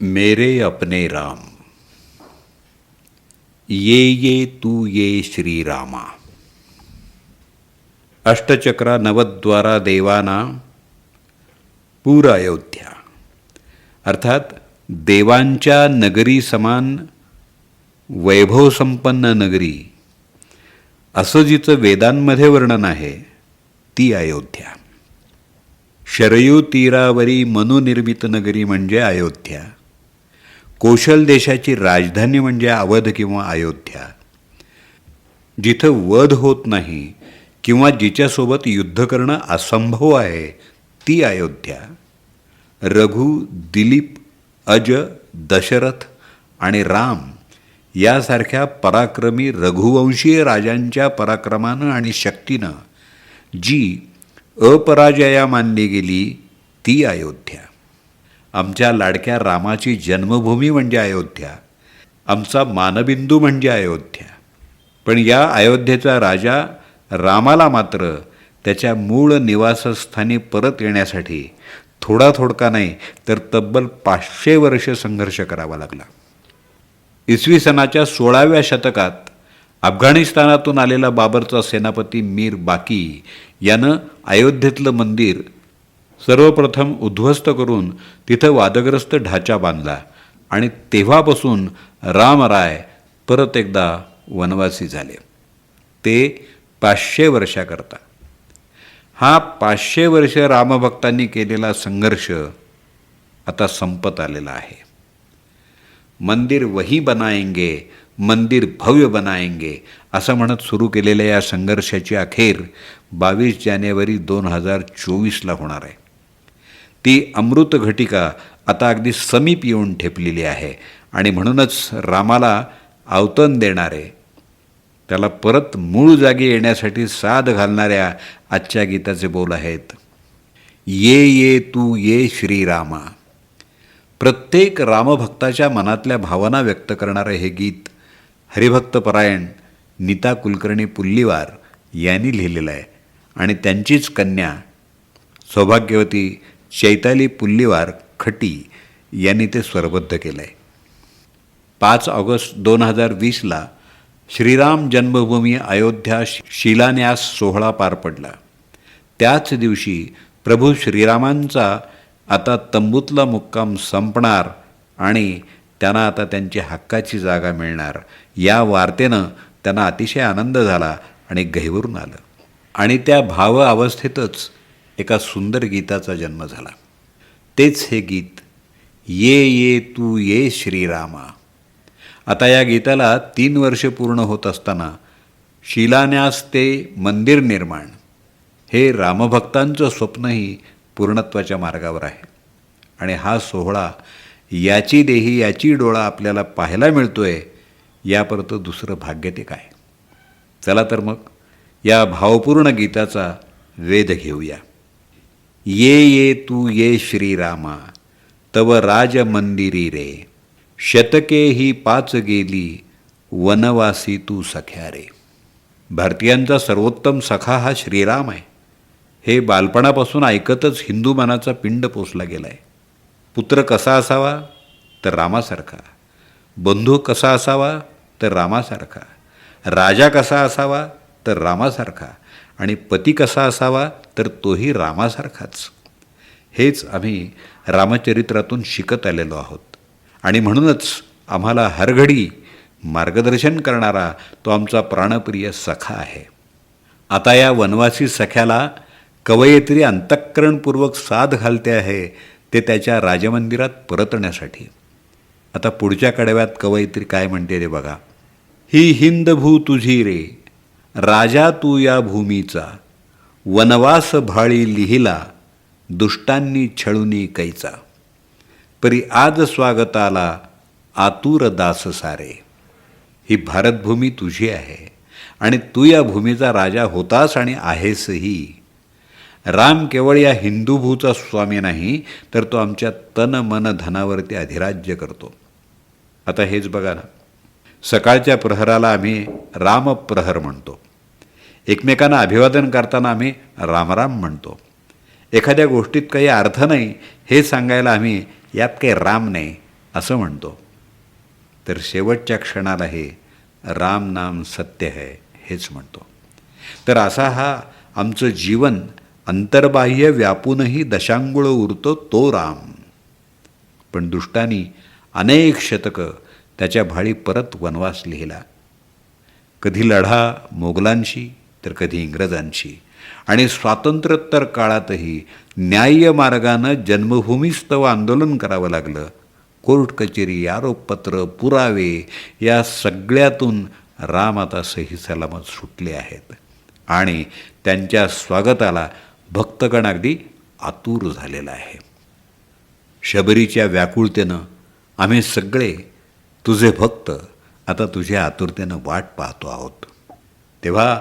मेरे अपने राम। ये ये तू ये श्रीरामा अष्टचक्रा नवद्वारा देवाना पूर अयोध्या। अर्थात देवांच्या नगरी समान वैभवसंपन्न नगरी असं जिचं वेदांमध्ये वर्णन आहे ती अयोध्या। शरयू तीरावरी मनुनिर्मित नगरी म्हणजे अयोध्या। कोशल देशाची राजधानी म्हणजे अवध किंवा अयोध्या. जिथं वध होत नाही किंवा जिच्यासोबत युद्ध करणं असंभव आहे ती अयोध्या. रघु दिलीप अज दशरथ आणि राम यासारख्या पराक्रमी रघुवंशीय राजांच्या पराक्रमानं आणि शक्तीनं जी अपराजया मानली गेली ती अयोध्या. आमच्या लाडक्या रामाची जन्मभूमी म्हणजे अयोध्या. आमचा मानबिंदू म्हणजे अयोध्या. पण या अयोध्येचा राजा रामाला मात्र त्याच्या मूळ निवासस्थानी परत येण्यासाठी थोडा थोडका नाही तर तब्बल पाचशे वर्ष संघर्ष करावा लागला. इसवी सनाच्या सोळाव्या शतकात अफगाणिस्तानातून आलेला बाबरचा सेनापती मीर बाकी यानं अयोध्येतलं मंदिर सर्वप्रथम उद्ध्वस्त करून तिथं वादग्रस्त ढाचा बांधला आणि तेव्हापासून रामराय परत एकदा वनवासी झाले. ते पाचशे वर्षाकरता. हा पाचशे वर्ष रामभक्तांनी केलेला संघर्ष आता संपत आलेला आहे. मंदिर वही बनाएंगे मंदिर भव्य बनाएंगे असं म्हणत सुरू केलेल्या या संघर्षाची अखेर बावीस जानेवारी दोन हजार चोवीसला होणार आहे. ती अमृत घटिका आता अगदी समीप येऊन ठेपलेली आहे. आणि म्हणूनच रामाला आवतन देणारे त्याला परत मूळ जागी येण्यासाठी साध घालणाऱ्या आजच्या गीताचे बोल आहेत. ये ये तू ये श्रीरामा. प्रत्येक रामभक्ताच्या मनातल्या भावना व्यक्त करणारं हे गीत हरिभक्तपरायण नीता कुलकर्णी पुल्लीवार यांनी लिहिलेलं आहे. आणि त्यांचीच कन्या सौभाग्यवती चैताली पुल्लीवार खटी यांनी ते स्वरबद्ध केलं आहे पाच ऑगस्ट दोन हजार वीसला श्रीराम जन्मभूमी अयोध्या शिलान्यास सोहळा पार पडला. त्याच दिवशी प्रभू श्रीरामांचा आता तंबूतला मुक्काम संपणार आणि त्यांना आता त्यांची हक्काची जागा मिळणार या वार्तेनं त्यांना अतिशय आनंद झाला आणि गहिवरून आलं. आणि त्या भाव अवस्थेतच एका सुंदर गीताचा जन्म झाला. तेच हे गीत ये ये तू ये श्रीरामा. आता या गीताला तीन वर्ष पूर्ण होत असताना शिलान्यास ते मंदिर निर्माण हे रामभक्तांचं स्वप्नही पूर्णत्वाच्या मार्गावर आहे. आणि हा सोहळा याची देही याची डोळा आपल्याला पाहायला मिळतोय यापर्यंत दुसरं भाग्य ते काय? चला तर मग या भावपूर्ण गीताचा वेध घेऊया. ये ये तू ये श्रीरामा तव राज मंदिरी रे. शतके ही पाच गेली वनवासी तू सख्या रे. भारतीयांचा सर्वोत्तम सखा हा श्रीराम आहे. हे बालपणापासून ऐकतच हिंदू मनाचा पिंड पोचला गेला आहे पुत्र कसा असावा? तर रामासारखा. बंधू कसा असावा? तर रामासारखा. राजा कसा असावा? तर रामासारखा. आणि पती कसा असावा तर तोही रामासारखाच. हेच आम्ही रामचरित्रातून शिकत आलेलो आहोत. आणि म्हणूनच आम्हाला हरघडी मार्गदर्शन करणारा तो आमचा प्राणप्रिय सखा आहे. आता या वनवासी सख्याला कवयित्री अंतःकरणपूर्वक साध घालते आहे ते त्याच्या राजमंदिरात परतण्यासाठी. आता पुढच्या कडव्यात कवयित्री काय म्हणते रे बघा. ही हिंद भू तुझी रे राजा तू या भूमीचा वनवास भाळी लिहिला दुष्टांनी छळुनी कैचा. परी आज स्वागताला आतुर दास सारे. ही भारतभूमी तुझी आहे आणि तू या भूमीचा राजा होतास आणि आहेसही. राम केवळ या हिंदूभूचा स्वामी नाही तर तो आमच्या तन मन धनावरती अधिराज्य करतो. आता हेच बघा ना. सकाळच्या प्रहराला आम्ही रामप्रहर म्हणतो. एकमेकांना अभिवादन करताना आम्ही रामराम म्हणतो. एखाद्या गोष्टीत काही अर्थ नाही हे सांगायला आम्ही यात काही राम नाही असं म्हणतो. तर शेवटच्या क्षणाला हे राम नाम सत्य है हेच म्हणतो. तर असा हा आमचं जीवन अंतर्बाह्य व्यापूनही दशांगुळ उरतो तो राम. पण दुष्टांनी अनेक शतकं त्याच्या भाळी परत वनवास लिहिला. कधी लढा मोगलांशी तर कधी इंग्रजांशी. आणि स्वातंत्र्योत्तर काळातही न्याय्य मार्गानं जन्मभूमीस्तव आंदोलन करावं लागलं. कोर्ट कचेरी आरोपपत्र पुरावे या सगळ्यातून राम आता सही सलामत सुटले आहेत. आणि त्यांच्या स्वागताला भक्तगण अगदी आतुर झालेला आहे. शबरीच्या व्याकुळतेनं आम्ही सगळे तुझे भक्त आता तुझ्या आतुरतेनं वाट पाहतो आहोत. तेव्हा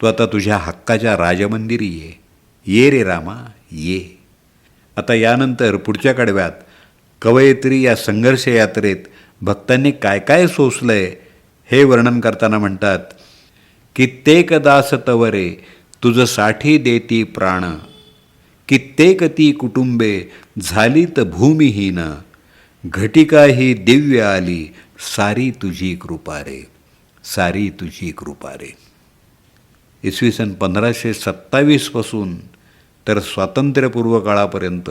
तू आता तुझ्या हक्काच्या राजमंदिरी ये. ये रे रामा ये. आता यानंतर पुढच्या कडव्यात कवयित्री या संघर्ष यात्रेत भक्तांनी काय काय सोसलंय हे वर्णन करताना म्हणतात कित्येक दास तवरे तुझं साठी देती प्राण. कित्येक ती कुटुंबे झालीत भूमिहीन. घटिका ही दिव्य आली सारी तुझी कृपा रे सारी तुझी कृपा रे. इसवी सन पंधराशे सत्तावीसपासून तर स्वातंत्र्यपूर्व काळापर्यंत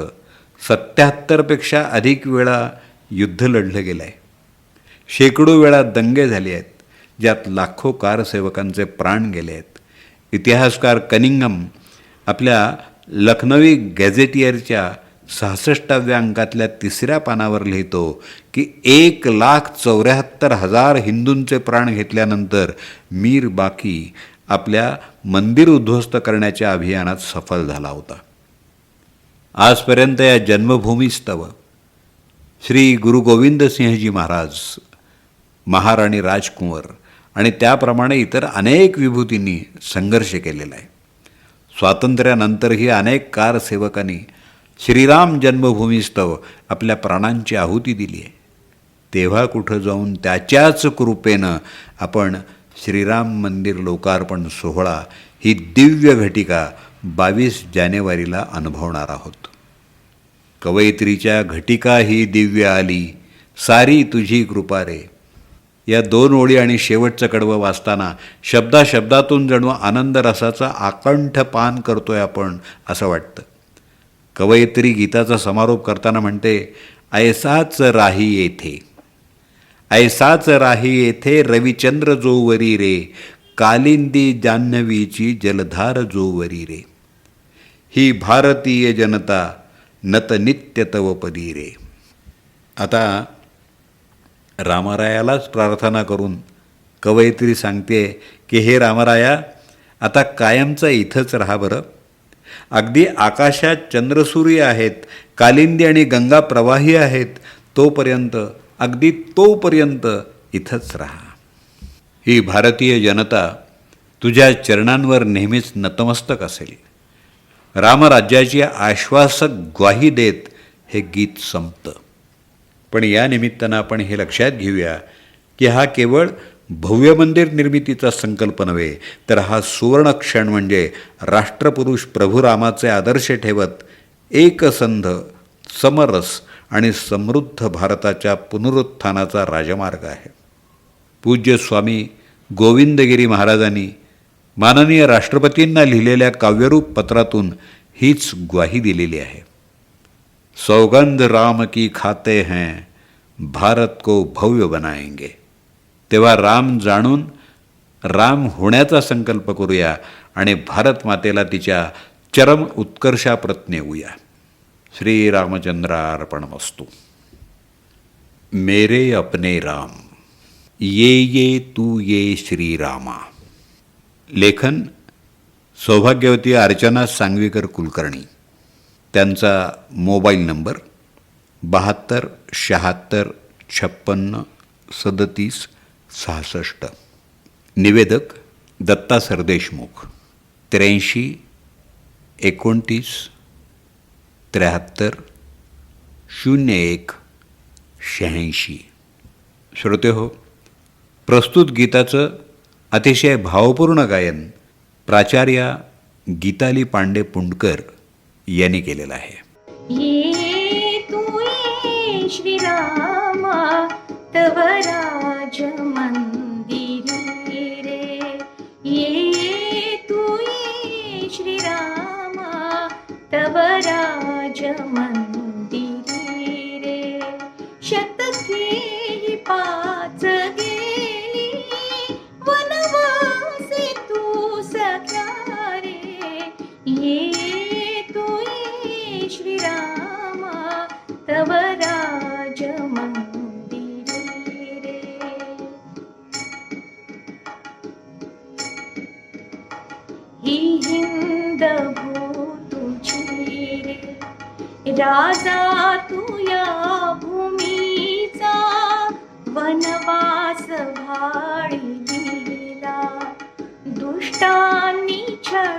सत्याहत्तरपेक्षा अधिक वेळा युद्ध लढलं गेलं आहे शेकडो वेळा दंगे झाले आहेत ज्यात लाखो कारसेवकांचे प्राण गेले आहेत. इतिहासकार कनिंगम आपल्या लखनवी गॅझेटियरच्या सहासष्टाव्या अंकातल्या तिसऱ्या पानावर लिहितो की एक लाख चौऱ्याहत्तर हजार हिंदूंचे प्राण घेतल्यानंतर मीर बाकी आपल्या मंदिर उद्ध्वस्त करण्याच्या अभियानात सफल झाला होता. आजपर्यंत या जन्मभूमीस्तव श्री गुरु गोविंद सिंहजी महाराज महाराणी राजकुंवर आणि त्याप्रमाणे इतर अनेक विभूतींनी संघर्ष केलेला आहे. स्वातंत्र्यानंतरही अनेक कारसेवकांनी श्रीराम जन्मभूमीस्तव आपल्या प्राणांची आहुती दिली आहे. तेव्हा कुठं जाऊन त्याच्याच कृपेनं आपण श्रीराम मंदिर लोकार्पण सोहळा ही दिव्य घटिका बावीस जानेवारीला अनुभवणार आहोत. कवयित्रीच्या घटिका ही दिव्य आली सारी तुझी कृपा रे. या दोन ओळी आणि शेवटचं कडवं वाचताना शब्दाशब्दातून जणू आनंद रसाचा आकंठ पान करतोय आपण असं वाटतं. कवयित्री गीताचा समारोप करताना म्हणते ऐसाच राही येथे. ऐसाच राही येथे रविचंद्र जोवरी रे. कालिंदी जान्हवीची जलधार जोवरी रे. ही भारतीय जनता नत नित्य रे. आता रामारायालाच प्रार्थना करून कवयित्री सांगते की हे रामराया आता कायमचं इथंच राहा बरं. अगदी आकाशात चंद्रसूर्य आहेत कालिंदी आणि गंगा प्रवाही आहेत तोपर्यंत अगदी तोपर्यंत इथंच राहा. ही भारतीय जनता तुझ्या चरणांवर नेहमीच नतमस्तक असेल. रामराज्याची आश्वासक ग्वाही देत हे गीत संपतं. पण या निमित्तानं आपण हे लक्षात घेऊया की हा केवळ भव्य मंदिर निर्मितीचा संकल्प नव्हे तर हा सुवर्ण क्षण म्हणजे राष्ट्रपुरुष प्रभू रामाचे आदर्श ठेवत एकसंध समरस आणि समृद्ध भारताच्या पुनरुत्थानाचा राजमार्ग आहे. पूज्य स्वामी गोविंदगिरी महाराजांनी माननीय राष्ट्रपतींना लिहिलेल्या काव्यरूप पत्रातून हीच ग्वाही दिलेली आहे. सौगंध राम की खाते हैं भारत को भव्य बनाएंगे. तेव्हा राम जाणून राम होण्याचा संकल्प करूया आणि भारत मातेला तिच्या चरम उत्कर्षाप्रत नेऊया श्रीरामचंद्रार्पण वस्तू मेरे अपने राम ये ये तू ये श्रीरामा. लेखन सौभाग्यवती अर्चना सांगवीकर कुलकर्णी. त्यांचा मोबाईल नंबर बहात्तर शहात्तर छप्पन्न सदतीस सहासष्ट. निवेदक दत्ता सरदेशमुख. त्र्याऐंशी एकोणतीस त्र्याहत्तर शून्य एक शहाऐंशी. श्रोते हो प्रस्तुत गीताचं अतिशय भावपूर्ण गायन प्राचार्या गीताली पांडे पुंडकर यांनी केलेलं आहे. श्रीरामा तव राज मंदिरी रे। ये तू ये श्रीरामा तव राज राजा तू या भूमीचा वनवास भाळी दिला दुष्टांनी छळ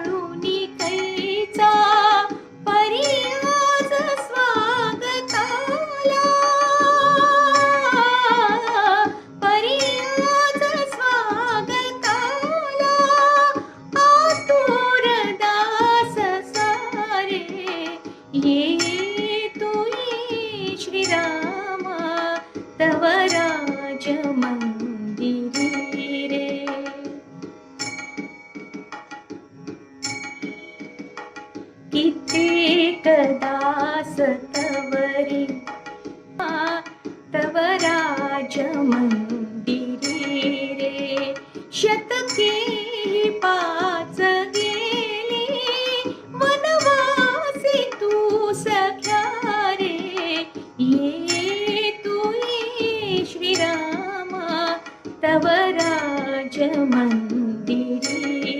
सतवरी तवरी तव राज मंदिरी रे. शतके पाच गेली वनवासी तू सख्या रे. ये तू ये श्रीरामा तव राज मंदिरी.